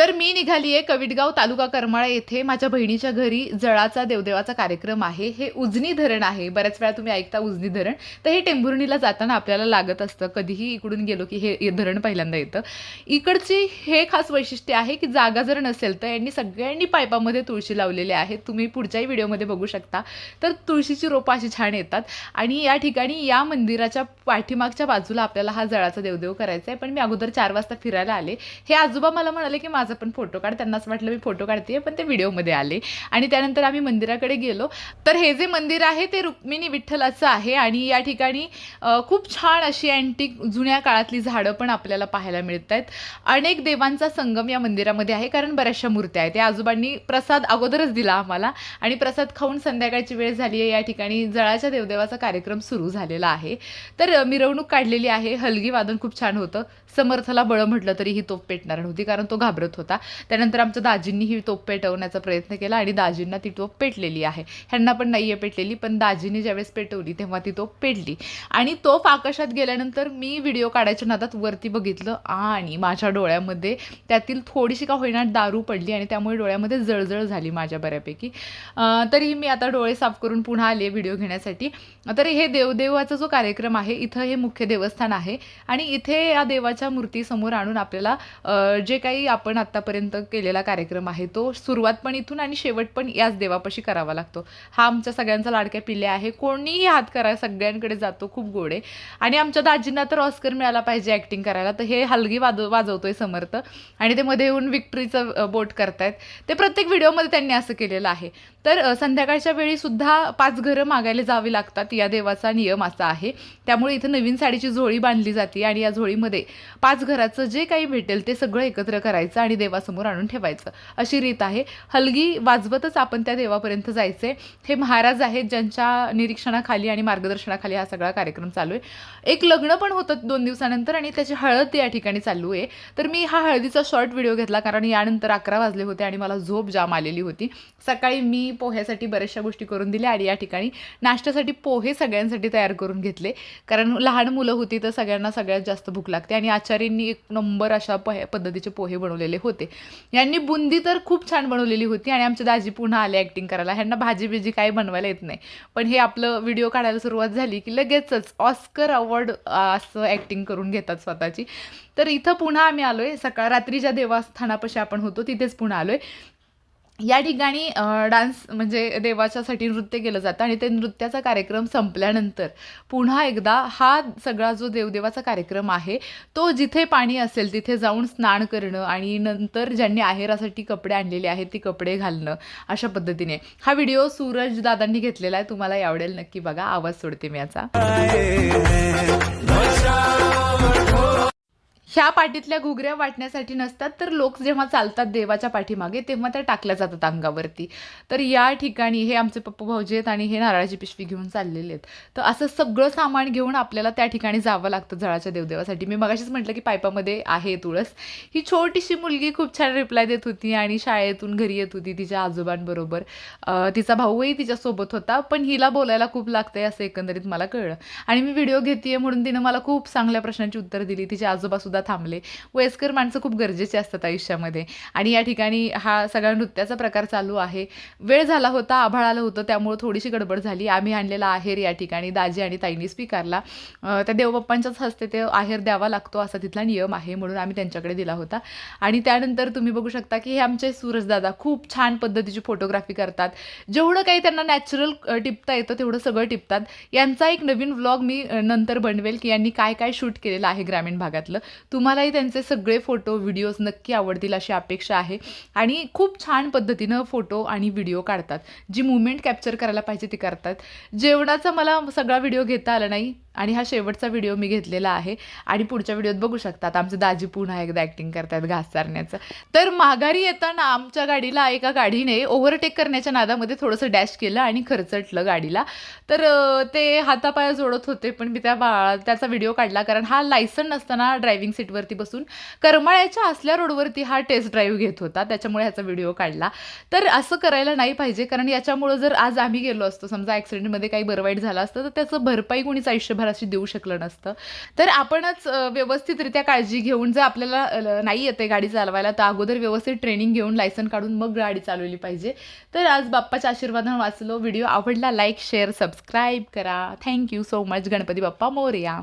तर मी निघाली आहे कविटगाव तालुका करमाळा येथे. माझ्या बहिणीच्या घरी जळाचा देवदेवाचा कार्यक्रम आहे. हे उजनी धरण आहे. बऱ्याच वेळा तुम्ही ऐकता उजनी धरण. तर हे टेंभुर्णीला जाताना आपल्याला लागत असतं. कधीही इकडून गेलो की हे धरण पहिल्यांदा येतं. इकडची हे खास वैशिष्ट्य आहे की जागा जर नसेल तर यांनी सगळ्यांनी पायपामध्ये तुळशी लावलेली आहे. तुम्ही पुढच्याही व्हिडिओमध्ये बघू शकता. तर तुळशीची रोपं अशी छान येतात. आणि या ठिकाणी या मंदिराच्या पाठीमागच्या बाजूला आपल्याला हा जळाचा देवदेव करायचा आहे. पण मी अगोदर चार वाजता फिरायला आले. हे आजोबा मला म्हणाले की माझं पण फोटो काढ त्यांना असं वाटलं मी फोटो काढते पण ते व्हिडिओमध्ये आले. आणि त्यानंतर आम्ही मंदिराकडे गेलो. तर हे जे मंदिर आहे ते रुक्मिणी विठ्ठलाचं आहे आणि या ठिकाणी खूप छान अशी अँटिक जुन्या काळातली झाडं पण आपल्याला पाहायला मिळत आहेत अनेक देवांचा संगम या मंदिरामध्ये आहे कारण बऱ्याचशा मूर्त्या आहेत. त्या आजोबांनी प्रसाद अगोदरच दिला आम्हाला आणि प्रसाद खाऊन संध्याकाळची वेळ झाली आहे. या ठिकाणी जळाच्या देवदेवाचा कार्यक्रम सुरू झालेला आहे. तर मिरवणूक काढलेली आहे. हलगी वादन खूप छान होतं. समर्थला बळ म्हटलं तरी ही तोफ पेटणार नव्हती कारण तो घाबरत होता. होता. त्यानंतर आमच्या दाजींनी ही तोप पेटवण्याचा प्रयत्न केला आणि दाजींना ती तोप पेटलेली आहे. ह्यांना पण नाही आहे पेटलेली पण दाजींनी ज्यावेळेस पेटवली तेव्हा ती तोप पेटली. आणि तोफ आकाशात गेल्यानंतर मी व्हिडिओ काढायच्या नादात वरती बघितलं आणि माझ्या डोळ्यामध्ये त्यातील थोडीशी का होईना दारू पडली आणि त्यामुळे डोळ्यामध्ये जळजळ झाली माझ्या बऱ्यापैकी. तरीही तरी मी आता डोळे साफ करून पुन्हा आले व्हिडिओ घेण्यासाठी. तर हे देवदेवाचा जो कार्यक्रम आहे इथं हे मुख्य देवस्थान आहे आणि इथे या देवाच्या मूर्तीसमोर आणून आपल्याला जे काही आपण आता आत्तापर्यंत केलेला कार्यक्रम आहे. तो सुरुवात पण इथून आणि शेवट पण याच देवापाशी करावा लागतो. हा आमच्या सगळ्यांचा लाडक्या पिल्ल्या आहे. कोणीही हात करा सगळ्यांकडे जातो खूप गोडे आणि आमच्या दाजींना तर ऑस्कर मिळाला पाहिजे ॲक्टिंग करायला. तर हे हलगी वाजव वाजवतोय समर्थ. आणि ते मध्ये येऊन विक्ट्रीचं बोट करतायत. ते प्रत्येक व्हिडिओमध्ये त्यांनी असं केलेलं आहे. तर संध्याकाळच्या वेळी सुद्धा पाच घरं मागायला जावी लागतात. या देवाचा नियम असा आहे. त्यामुळे इथं नवीन साडीची झोळी बांधली जाते. आणि या झोळीमध्ये पाच घराचं जे काही भेटेल ते सगळं एकत्र करायचं आणि देवासमोर आणून ठेवायचं. अशी रीत आहे. हलगी वाजवतच आपण त्या देवापर्यंत जायचे हे महाराज आहेत ज्यांच्या निरीक्षणाखाली आणि मार्गदर्शनाखाली हा सगळा कार्यक्रम चालू आहे. एक लग्न पण होतं दोन दिवसानंतर आणि त्याची हळद या ठिकाणी चालू आहे. तर मी हा हळदीचा शॉर्ट व्हिडिओ घेतला कारण यानंतर अकरा वाजले होते आणि मला झोप जाम आलेली होती. सकाळी मी पोह्यासाठी बऱ्याचशा गोष्टी करून दिल्या आणि या ठिकाणी नाश्त्यासाठी पोहे सगळ्यांसाठी तयार करून घेतले. कारण लहान मुलं होती तर सगळ्यांना सगळ्यात जास्त भूक लागते आणि आचार्यांनी एक नंबर अशा पह पद्धतीचे पोहे बनवलेले होते. यांनी बुंदी तर खूप छान बनवलेली होती आणि आमच्या दाजी पुन्हा आले ॲक्टिंग करायला. ह्यांना भाजी बिजी काही बनवायला येत नाही. पण हे आपलं व्हिडिओ काढायला सुरुवात झाली की लगेचच ऑस्कर अवॉर्ड असं ॲक्टिंग करून घेतात स्वतःची. तर इथं पुन्हा आम्ही आलो आहे सकाळ रात्रीच्या देवस्थानापाशी आपण होतो तिथेच पुन्हा आलो आहे या ठिकाणी डान्स म्हणजे देवाच्यासाठी नृत्य केलं जातं आणि ते नृत्याचा कार्यक्रम संपल्यानंतर पुन्हा एकदा हा सगळा जो देवदेवाचा कार्यक्रम आहे तो जिथे पाणी असेल तिथे जाऊन स्नान करणं आणि नंतर ज्यांनी आहेरासाठी कपडे आणलेले आहेत ती कपडे घालणं अशा पद्धतीने. हा व्हिडिओ सूरज दादांनी घेतलेला आहे तुम्हाला आवडेल नक्की बघा आवाज सोडते मी याचा. ह्या पाठीतल्या घुगऱ्या वाटण्यासाठी नसतात तर लोक जेव्हा चालतात देवाच्या पाठीमागे तेव्हा त्या टाकल्या जातात अंगावरती. तर या ठिकाणी हे आमचे पप्पू भाऊजी आहेत आणि हे नारळाची पिशवी घेऊन चाललेले आहेत. तर असं सगळं सामान घेऊन आपल्याला त्या ठिकाणी जावं लागतं जळाच्या देवदेवासाठी. मी मगाशीच म्हटलं की पायपामध्ये आहे तुळस. ही छोटीशी मुलगी खूप छान रिप्लाय देत होती आणि शाळेतून घरी येत होती तिच्या आजोबांबरोबर. तिचा भाऊही तिच्यासोबत होता पण हिला बोलायला खूप लागतंय असं एकंदरीत मला कळलं. आणि मी व्हिडिओ घेते म्हणून तिनं मला खूप चांगल्या प्रश्नांची उत्तर दिली. तिचे आजोबासुद्धा सुद्धा थांबले. वयस्कर माणसं खूप गरजेचे असतात आयुष्यामध्ये. आणि या ठिकाणी हा सगळा नृत्याचा प्रकार चालू आहे. वेळ झाला होता आभाळ आलं होतं त्यामुळं थोडीशी गडबड झाली. आम्ही आणलेला आहेर या ठिकाणी दाजी आणि ताईंनी स्वीकारला. त्या देवबाप्पांच्याच हस्ते ते आहेर द्यावा लागतो असा तिथला नियम आहे म्हणून आम्ही त्यांच्याकडे दिला होता. आणि त्यानंतर तुम्ही बघू शकता की हे आमचे सूरजदादा खूप छान पद्धतीची फोटोग्राफी करतात. जेवढं काही त्यांना नॅचरल टिपता येतं तेवढं सगळं टिपतात. यांचा एक नवीन व्लॉग मी नंतर बनवेल की यांनी काय काय शूट केलेलं आहे ग्रामीण भागातलं. तुम्हालाही त्यांचे सगळे फोटो व्हिडिओज नक्की आवडतील अशी अपेक्षा आहे. आणि खूप छान पद्धतीनं फोटो आणि व्हिडिओ काढतात. जी मुवमेंट कॅप्चर करायला पाहिजे ती करतात. जेवणाचा मला सगळा व्हिडिओ घेता आला नाही. आणि हा शेवटचा व्हिडिओ मी घेतलेला आहे. आणि पुढच्या व्हिडिओत बघू शकतात. आमचे दाजी पुन्हा एकदा ॲक्टिंग करतात घास चारण्याचं. तर माघारी येताना आमच्या गाडीला एका गाडीने ओव्हरटेक करण्याच्या नादामध्ये थोडंसं डॅश केलं आणि खर्चटलं गाडीला. तर ते हातापाया जोडत होते पण मी त्या बा त्याचा व्हिडिओ काढला कारण हा लायसन नसताना ड्रायव्हिंग सीटवरती बसून करमाळ्याच्या असल्या रोडवरती हा टेस्ट ड्राईव्ह घेत होता. त्याच्यामुळे ह्याचा व्हिडिओ काढला. तर असं करायला नाही पाहिजे. कारण याच्यामुळं जर आज आम्ही गेलो असतो समजा ॲक्सिडेंटमध्ये काही बरं वाईट झालं असतं तर त्याचं भरपाई कोणीच आयुष्यभरात अशी देऊ शकलं नसतं. तर आपणच व्यवस्थितरित्या काळजी घेऊन जर आपल्याला नाही येते गाडी चालवायला तर अगोदर व्यवस्थित ट्रेनिंग घेऊन लायसन काढून मग गाडी चालवली पाहिजे. तर आज बाप्पाच्या आशीर्वादानं वाचलो व्हिडिओ आवडला लाईक शेअर सबस्क्राईब करा. Thank you so much Ganpati Bappa Morya.